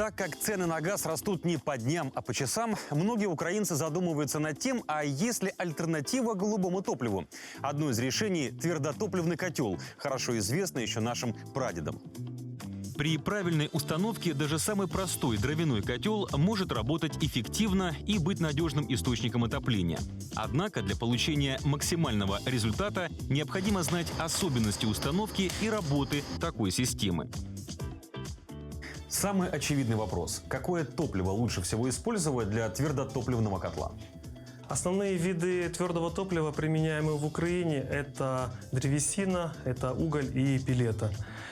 Так как цены на газ растут не по дням, а по часам, многие украинцы задумываются над тем, а есть ли альтернатива голубому топливу. Одно из решений – твердотопливный котел, хорошо известный еще нашим прадедам. При правильной установке даже самый простой дровяной котел может работать эффективно и быть надежным источником отопления. Однако для получения максимального результата необходимо знать особенности установки и работы такой системы. Самый очевидный вопрос – какое топливо лучше всего использовать для твердотопливного котла? Основные виды твердого топлива, применяемые в Украине, это древесина, это уголь и пилета.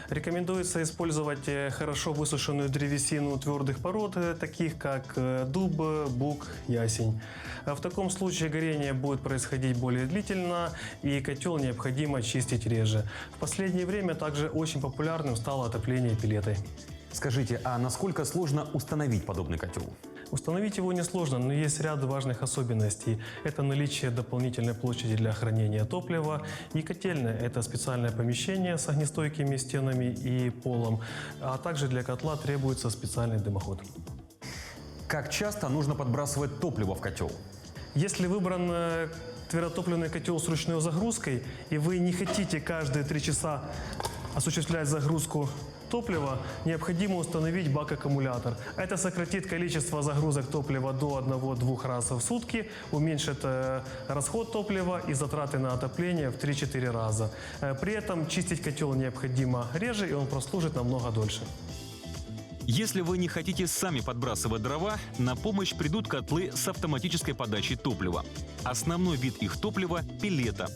Рекомендуется использовать э, хорошо высушенную древесину твердых пород, э, таких как э, дуб, бук, ясень. А В таком случае горение будет происходить более длительно и котел необходимо чистить реже. В последнее время также очень популярным стало отопление пилетой. Скажите, а насколько сложно установить подобный котел? Установить его несложно, но есть ряд важных особенностей. Это наличие дополнительной площади для хранения топлива и котельная. Это специальное помещение с огнестойкими стенами и полом. А также для котла требуется специальный дымоход. Как часто нужно подбрасывать топливо в котел? Если выбран э, твердотопливный котел с ручной загрузкой, и вы не хотите каждые три часа осуществлять загрузку топлива, необходимо установить бак-аккумулятор. Это сократит количество загрузок топлива до 1-2 раз в сутки, уменьшит э, расход топлива и затраты на отопление в 3-4 раза. Э, При этом чистить котел необходимо реже, и он прослужит намного дольше. Если вы не хотите сами подбрасывать дрова, на помощь придут котлы с автоматической подачей топлива. Основной вид их топлива – пилета.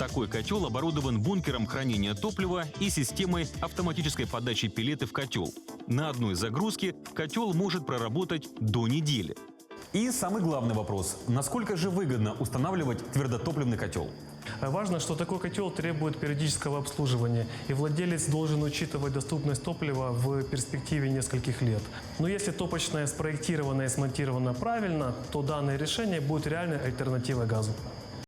Такой котел оборудован бункером хранения топлива и системой автоматической подачи пилеты в котел. На одной загрузке котел может проработать до недели. И самый главный вопрос – насколько же выгодно устанавливать твердотопливный котел? Важно, что такой котел требует периодического обслуживания, и владелец должен учитывать доступность топлива в перспективе нескольких лет. Но если топочная спроектирована и смонтирована правильно, то данное решение будет реальной альтернативой газу.